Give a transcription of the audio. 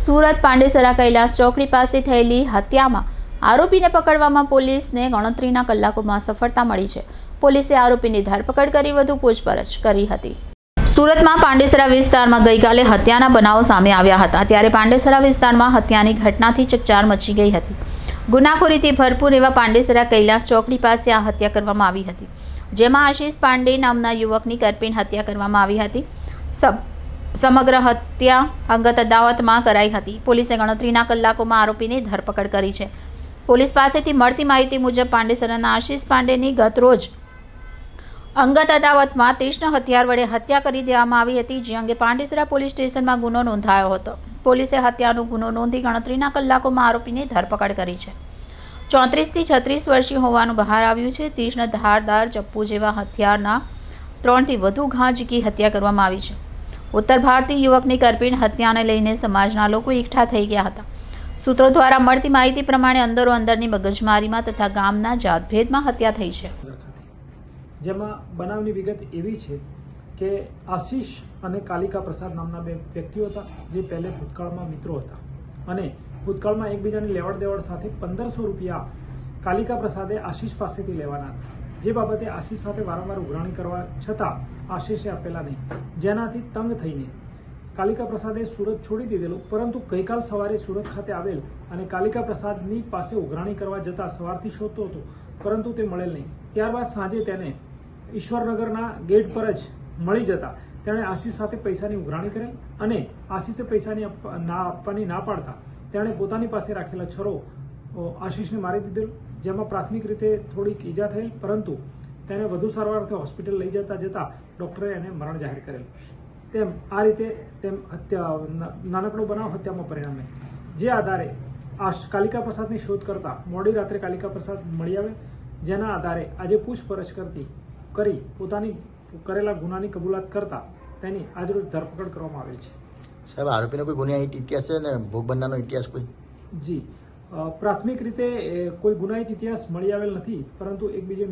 સુરત પાંડેસરા કૈલાસ ચોકડી પાસે થયેલી હત્યામાં આરોપીને પકડવામાં પોલીસને ગણતરીના કલાકોમાં સફળતા મળી છે. પોલીસે આરોપીની ધરપકડ કરી વધુ પૂછપરછ કરી હતી. સુરતમાં પાંડેસરા વિસ્તારમાં ગઈકાલે હત્યાના બનાવો સામે આવ્યા હતા. ત્યારે પાંડેસરા વિસ્તારમાં હત્યાની ઘટનાથી ચકચાર મચી ગઈ હતી. ગુનાખોરીથી ભરપૂર એવા પાંડેસરા કૈલાસ ચોકડી પાસે આ હત્યા કરવામાં આવી હતી. જેમાં આશીષ પાંડે નામના યુવકની કરપીણ હત્યા કરવામાં આવી હતી. સબ સમગ્ર હત્યા અંગત અદાવતમાં કરાઈ હતી. પોલીસે ગણતરીના કલાકોમાં આરોપીની ધરપકડ કરી છે. પોલીસ પાસેથી મળતી માહિતી મુજબ પાંડેસરાના આશીષ પાંડેની ગત રોજ અંગત અદાવતમાં તીક્ષ્ણ હથિયાર વડે હત્યા કરી દેવામાં આવી હતી, જે અંગે પાંડેસરા પોલીસ સ્ટેશનમાં ગુનો નોંધાયો હતો. પોલીસે હત્યાનો ગુનો નોંધી ગણતરીના કલાકોમાં આરોપીની ધરપકડ કરી છે. ચોત્રીસથી છત્રીસ વર્ષીય હોવાનું બહાર આવ્યું છે. તીક્ષ્ણ ધારદાર ચપ્પુ જેવા હથિયારના ત્રણથી વધુ ઘા ઝીકી હત્યા કરવામાં આવી છે. ઉત્તર ભારતીય યુવકની કરપીણ હત્યાને લઈને સમાજના લોકો એકઠા થઈ ગયા હતા. સૂત્રો દ્વારા મળતી માહિતી પ્રમાણે અંદરો અંદરની મગજમારીમાં તથા ગામના જાતભેદમાં હત્યા થઈ છે. જેમાં બનાવની વિગત એવી છે કે આશીષ અને કાલિકા પ્રસાદ નામના બે વ્યક્તિઓ હતા, જે પહેલે ભૂતકાળમાં મિત્રો હતા. અને ભૂતકાળમાં એકબીજાની લેવડ દેવડ સાથે પંદરસો રૂપિયા કાલિકા પ્રસાદે આશીષ પાસેથી લેવાના હતા. જે બાબતે આશીષ સાથે વારંવાર ઉઘરાણી કરવા છતાં આશીષે આપેલા નહીં. જેનાથી તંગ થઈને કાલિકા પ્રસાદે સુરત છોડી દીધેલું, પરંતુ ગઈકાલ સવારે સુરત ખાતે આવેલ અને કાલિકા પ્રસાદની પાસે ઉઘરાણી કરવા જતા સવારથી શોધતો હતો, પરંતુ તે મળેલ નહીં. ત્યારબાદ સાંજે તેને ઈશ્વરનગરના ગેટ પર જ મળી જતા તેણે આશીષ સાથે પૈસાની ઉઘરાણી કરેલ અને આશીષે પૈસાની ના, આપવાની ના પાડતા તેણે પોતાની પાસે રાખેલા છરો આશીષને મારી દીધેલ જેમાં પ્રાથમિક રીતે થોડીક ઈજા થયેલ પરંતુ તેને વધુ સારવાર અર્થે હોસ્પિટલ લઈ જતા જતા ડોક્ટરે એને મરણ જાહેર કરેલ. તેમ આ રીતે તેમ હત્યા નાનકડો બનાવ હત્યામાં પરિણમે. જે આધારે આ કાલિકા પ્રસાદની શોધ કરતા મોડી રાત્રે કાલિકા પ્રસાદ મળી આવે જેના આધારે આજે પૂછપરછ કરતી કરી પોતાની કરેલા ગુનાની કબૂલાત કરતા તેની આજરોજ ધરપકડ કરવામાં આવેલ છે. સાહેબ આરોપીનો કોઈ ગુનિયા ઇતિહાસ છે ને? ભોગ બનનારનો ઇતિહાસ કોઈ? જી. પ્રાથમિક રીતે કોઈ ગુનાહિત ઇતિહાસ મળી આવેલ નથી પરંતુ એકબીજે